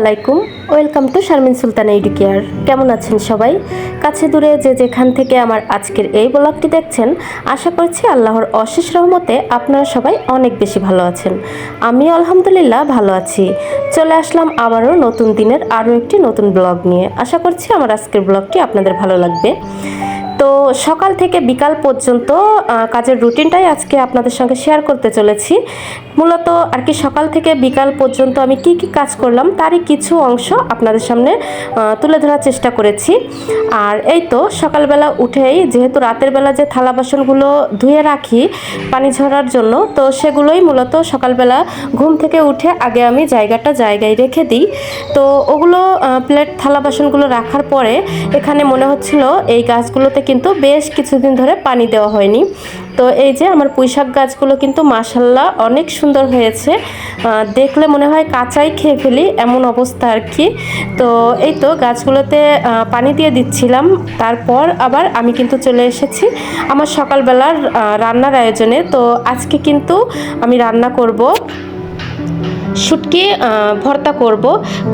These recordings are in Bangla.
আলাইকুম। Welcome to Sharmin Sultana Educare. কেমন আছেন সবাই? কাছে দূরে যে যেখান থেকে আমার আজকের এই ব্লগটি দেখছেন, আশা করছি আল্লাহর অশেষ রহমতে আপনারা সবাই অনেক বেশি ভালো আছেন। আমি আলহামদুলিল্লাহ ভালো আছি। চলে আসলাম আবারও নতুন দিনের আরও একটি নতুন ব্লগ নিয়ে। আশা করছি আমার আজকের ব্লগটি আপনাদের ভালো লাগবে। তো সকাল থেকে বিকাল পর্যন্ত কাজের রুটিনটাই আজকে আপনাদের সঙ্গে শেয়ার করতে চলেছি। মূলত আর কি সকাল থেকে বিকাল পর্যন্ত আমি কি কি কাজ করলাম, তারই কিছু অংশ আপনাদের সামনে তুলে ধরার চেষ্টা করেছি। আর এই তো সকালবেলা উঠেই যেহেতু রাতের বেলা যে থালা বাসনগুলো ধুয়ে রাখি পানি ঝরার জন্য, তো সেগুলোই মূলত সকালবেলা ঘুম থেকে উঠে আগে আমি জায়গাটা জায়গায় রেখে দিই। তো ওগুলো প্লেট থালা বাসনগুলো রাখার পরে এখানে মনে হচ্ছিল এই গাছগুলোতে কিন্তু বেশ কিছুদিন ধরে পানি দেওয়া হয়নি। তো এই যে আমার পুঁইশাক গাছগুলো কিন্তু মাসাল্লাহ অনেক সুন্দর হয়েছে। দেখলে মনে হয় কাঁচাই খেয়ে ফেলি, এমন অবস্থা আর কি। তো এই তো গাছগুলোতে পানি দিয়ে দিচ্ছিলাম। তারপর আবার আমি কিন্তু চলে এসেছি আমার সকালবেলার রান্নার আয়োজনে। তো আজকে কিন্তু আমি রান্না করব শুটকি ভর্তা করব।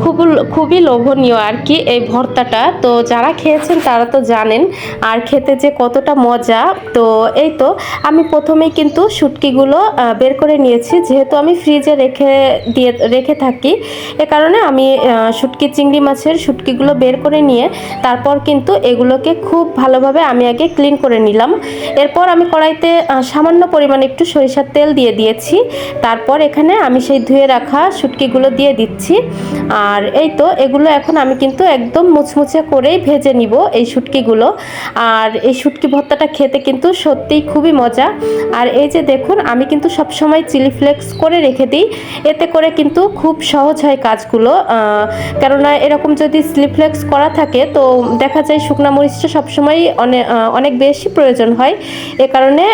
খুব খুবই লোভনীয় আর কি এই ভর্তাটা। তো যারা খেয়েছেন তারা তো জানেন আর খেতে যে কতটা মজা। তো এই তো, আমি প্রথমেই কিন্তু শুটকিগুলো বের করে নিয়েছি। যেহেতু আমি ফ্রিজে রেখে দিয়ে, রেখে থাকি, এ কারণে আমি শুটকি, চিংড়ি মাছের শুটকিগুলো বের করে নিয়ে তারপর কিন্তু এগুলোকে খুব ভালোভাবে আমি আগে ক্লিন করে নিলাম। এরপর আমি কড়াইতে সামান্য পরিমাণে একটু সরিষার তেল দিয়ে দিয়েছি। তারপর এখানে আমি সেই ধুয়ে রাখা শুটকিগুলো দিয়ে দিচ্ছি। আর এই তো এগুলো এখন আমি কিন্তু একদম মুচমুচে করেই ভেজে নিব এই শুটকিগুলো। আর এই শুটকি ভর্তাটা খেতে কিন্তু সত্যিই খুবই মজা। আর এই যে দেখুন, আমি কিন্তু সবসময় চিলি ফ্লেক্স করে রেখে দিই। এতে করে কিন্তু খুব সহজ হয় কাজগুলো। কেননা এরকম যদি স্লিপফ্লেক্স করা থাকে, তো দেখা যায় শুকনা মরিচটা সবসময় অনেক অনেক বেশি প্রয়োজন হয়। এ কারণে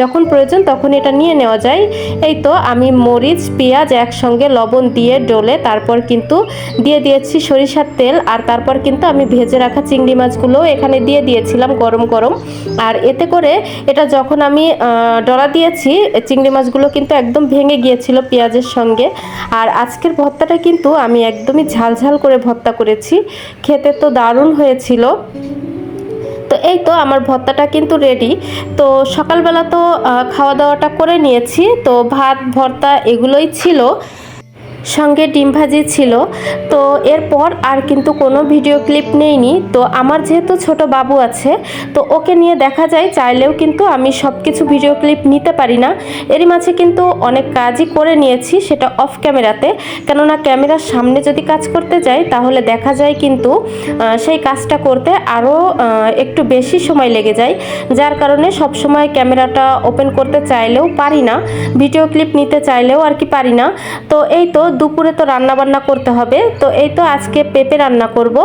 যখন প্রয়োজন তখন এটা নিয়ে নেওয়া যায়। এই তো আমি মরিচ, পেঁয়াজ একসঙ্গে লবণ দিয়ে ডলে তারপর কিন্তু দিয়ে দিয়েছি সরিষার তেল আর তারপর কিন্তু আমি ভেজে রাখা চিংড়ি মাছগুলো এখানে দিয়ে দিয়েছিলাম গরম গরম। আর এতে করে এটা যখন আমি ডলা দিয়েছি চিংড়ি মাছগুলো কিন্তু একদম ভেঙে গিয়েছিল পেঁয়াজের সঙ্গে। আর আজকের ভর্তাটা কিন্তু আমি একদমই ঝালঝাল করে ভর্তা করেছি। খেতে তো দারুণ হয়েছিল। তো এই তো আমার ভর্তাটা কিন্তু রেডি তো সকালবেলা তো খাওয়া দাওয়াটা করে নিয়েছি। তো ভাত, ভর্তা এগুলোই ছিল। সঙ্গে ডিম ভাজি ছিল। তো এরপর আর কিন্তু কোনো ভিডিও ক্লিপ নেইনি। তো আমার যেহেতু ছোট বাবু আছে, তো ওকে নিয়ে দেখা যায়, চাইলেও কিন্তু আমি সব কিছু ভিডিও ক্লিপ নিতে পারি না। এরই মাঝে কিন্তু অনেক কাজই করে নিয়েছি সেটা অফ ক্যামেরাতে। কেননা ক্যামেরার সামনে যদি কাজ করতে যাই, তাহলে দেখা যায় কিন্তু সেই কাজটা করতে আরও একটু বেশি সময় লেগে যায়। যার কারণে সব সময় ক্যামেরাটা ওপেন করতে চাইলেও পারি না। ভিডিও ক্লিপ নিতে চাইলেও আর কি পারি না। তো এই তো দুপুরে তো রান্না বান্না করতে হবে, তো এই তো আজকে পেঁপে রান্না করব।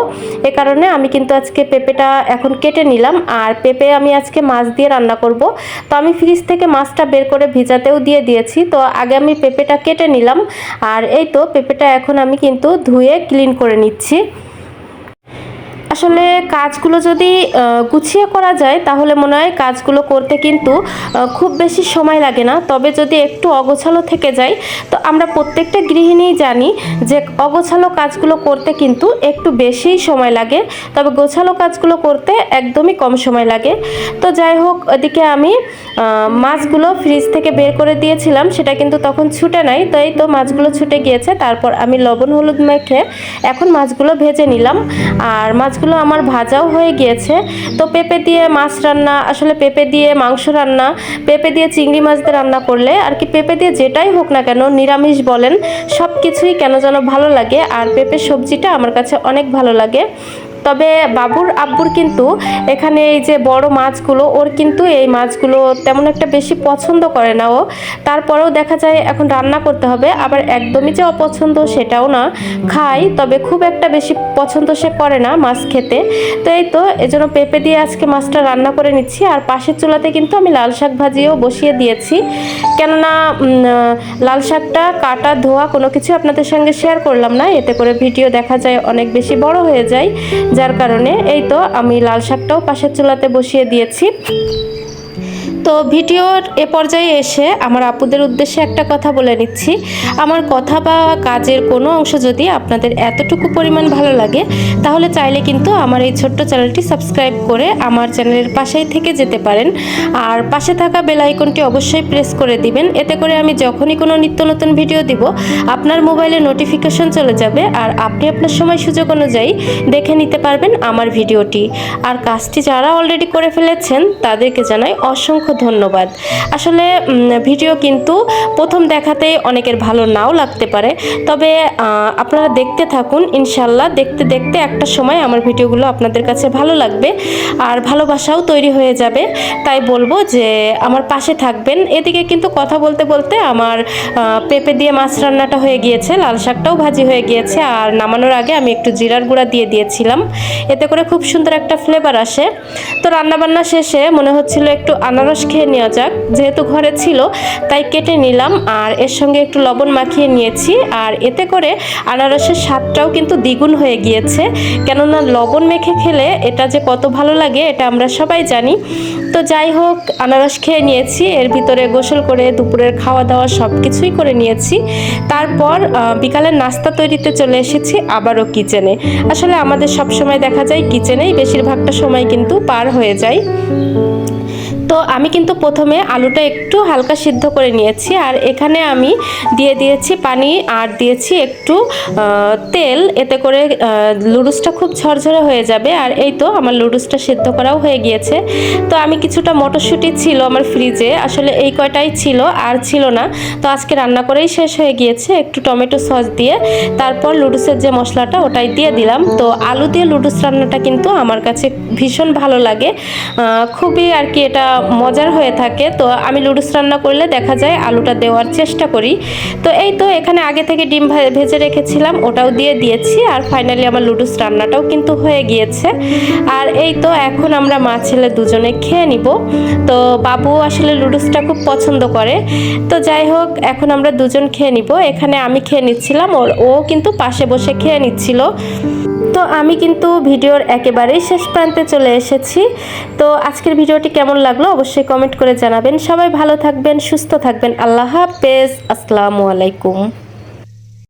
এ কারণে আমি কিন্তু আজকে পেঁপেটা এখন কেটে নিলাম, আর পেঁপে আমি আজকে মাছ দিয়ে রান্না করব। তো আমি ফ্রিজ থেকে মাছটা বের করে ভিজাতেও দিয়ে দিয়েছি, তো আগে আমি পেঁপেটা কেটে নিলাম, আর এই তো পেঁপেটা এখন আমি কিন্তু ধুয়ে ক্লিন করে নিচ্ছি। আসলে কাজগুলো যদি গুছিয়ে করা যায়, তাহলে মনে হয় কাজগুলো করতে কিন্তু খুব বেশি সময় লাগে না। তবে যদি একটু অগোছালো থেকে যায় তো আমরা প্রত্যেকটা গৃহিণীই জানি যে অগোছালো কাজগুলো করতে কিন্তু একটু বেশিই সময় লাগে। তবে গোছালো কাজগুলো করতে একদমই কম সময় লাগে। তো যাই হোক, ওদিকে আমি মাছগুলো ফ্রিজ থেকে বের করে দিয়েছিলাম, সেটা কিন্তু তখন ছুটে নাই। তাই তো মাছগুলো ছুটে গিয়েছে। তারপর আমি লবণ হলুদ মেখে এখন মাছগুলো ভেজে নিলাম। আর মাছগুলো আমার ভাজাও হয়ে গিয়েছে। তো পেঁপে দিয়ে মাছ রান্না, আসলে পেঁপে দিয়ে মাংস রান্না, পেঁপে দিয়ে চিংড়ি মাছ দিয়ে রান্না করলে আর কি পেঁপে দিয়ে যেটাই হোক না কেন নিরামিষ বলেন সব কিছুই কেন যেন ভালো লাগে। আর পেঁপে সবজিটা আমার কাছে অনেক ভালো লাগে। তবে বাবুর আব্বুর কিন্তু এখানে এই যে বড় মাছগুলো, ওর কিন্তু এই মাছগুলো তেমন একটা বেশি পছন্দ করে না ও। তারপরেও দেখা যায় এখন রান্না করতে হবে, আবার একদমই যে অপছন্দ সেটাও না। খাই তবে খুব একটা বেশি পছন্দ সে করে না মাছ খেতে। তো এই তো, এজন্য পেঁপে দিয়ে আজকে মাছটা রান্না করে নিচ্ছি, আর পাশের চুলাতে কিন্তু আমি লাল শাক ভাজিও বসিয়ে দিয়েছি। কেননা লাল শাকটা কাটা ধোয়া কোনো কিছু আপনাদের সঙ্গে শেয়ার করলাম না, এতে করে ভিডিও দেখা যায় অনেক বেশি বড় হয়ে যায়। যার কারণে এই তো আমি লাল শাকটাও পাশের চুলাতে বসিয়ে দিয়েছি। তো ভিডিওর এ পর্যায়ে এসে আমার আপুদের উদ্দেশ্যে একটা কথা বলে নিচ্ছি। আমার কথা বা কাজের কোনো অংশ যদি আপনাদের এতটুকু পরিমাণ ভালো লাগে, তাহলে চাইলে কিন্তু আমার এই ছোট্ট চ্যানেলটি সাবস্ক্রাইব করে আমার চ্যানেলের পাশেই থেকে যেতে পারেন। আর পাশে থাকা বেল আইকনটি অবশ্যই প্রেস করে দিবেন। এতে করে আমি যখনই কোনো নিত্য নতুন ভিডিও দিব, আপনার মোবাইলে নোটিফিকেশন চলে যাবে আর আপনি আপনার সময় সুযোগ অনুযায়ী দেখে নিতে পারবেন আমার ভিডিওটি। আর কাজটি যারা অলরেডি করে ফেলেছেন, তাদেরকে জানাই অসংখ্য ধন্যবাদ। আসলে ভিডিও কিন্তু প্রথম দেখাতেই অনেকের ভালো নাও লাগতে পারে। তবে আপনারা দেখতে থাকুন ইনশাল্লাহ দেখতে দেখতে একটা সময় আমার ভিডিওগুলো আপনাদের কাছে ভালো লাগবে আর ভালোবাসাও তৈরি হয়ে যাবে। তাই বলব যে, আমার পাশে থাকবেন। এদিকে কিন্তু কথা বলতে বলতে আমার পেঁপে দিয়ে মাছ রান্নাটা হয়ে গিয়েছে, লাল শাকটাও ভাজি হয়ে গিয়েছে আর নামানোর আগে আমি একটু জিরার গুঁড়া দিয়ে দিয়েছিলাম। এতে করে খুব সুন্দর একটা ফ্লেভার আসে। তো রান্নাবান্না শেষে মনে হচ্ছিল একটু আনারস খেয়ে নেওয়া যাক। যেহেতু ঘরে ছিল, তাই কেটে নিলাম আর এর সঙ্গে একটু লবণ মাখিয়ে নিয়েছি আর এতে করে আনারসের স্বাদটাও কিন্তু দ্বিগুণ হয়ে গিয়েছে। কেননা লবণ মেখে খেলে এটা যে কত ভালো লাগে, এটা আমরা সবাই জানি। তো যাই হোক, আনারস খেয়ে নিয়েছি, এর ভিতরে গোসল করে দুপুরের খাওয়া দাওয়া সব কিছুই করে নিয়েছি। তারপর বিকালের নাস্তা তৈরিতে চলে এসেছি আবারও কিচেনে। আসলে আমাদের সব সময় দেখা যায় কিচেনেই বেশিরভাগটা সময় কিন্তু পার হয়ে যায়। তো আমি কিন্তু প্রথমে আলুটা একটু হালকা সিদ্ধ করে নিয়েছি আর এখানে আমি দিয়ে দিয়েছি পানি আর দিয়েছি একটু তেল। এতে করে লুডুসটা খুব ঝরঝরে হয়ে যাবে আর এই তো আমার লুডুসটা সিদ্ধ করাও হয়ে গিয়েছে। তো আমি কিছুটা মটরশুঁটি ছিল আমার ফ্রিজে, আসলে এই কয়টাই ছিল আর ছিল না। তো আজকে রান্না করেই শেষ হয়ে গিয়েছে একটু টমেটো সস দিয়ে। তারপর লুডুসের যে মশলাটা ওটাই দিয়ে দিলাম। তো আলু দিয়ে লুডুস রান্নাটা কিন্তু আমার কাছে ভীষণ ভালো লাগে। খুবই আর কি এটা মজার হয়ে থাকে। তো আমি লুডুস রান্না করলে দেখা যায় আলুটা দেওয়ার চেষ্টা করি। তো এই তো এখানে আগে থেকে ডিম ভেজে রেখেছিলাম, ওটাও দিয়ে দিয়েছি আর ফাইনালি আমার লুডুস রান্নাটাও কিন্তু হয়ে গিয়েছে। আর এই তো এখন আমরা মা ছেলে দুজনে খেয়ে নিব। তো বাবু আসলে লুডুসটা খুব পছন্দ করে। তো যাই হোক, এখন আমরা দুজন খেয়ে নিব। এখানে আমি খেয়ে নিচ্ছিলাম, ওর, ও কিন্তু পাশে বসে খেয়ে নিচ্ছিল। তো আমি কিন্তু ভিডিওর একেবারেই শেষ প্রান্তে চলে এসেছি। তো আজকের ভিডিওটি কেমন লাগল অবশ্যই কমেন্ট করে জানাবেন। সবাই ভালো থাকবেন, সুস্থ থাকবেন। আল্লাহ হাফেজ। আসসালামু আলাইকুম।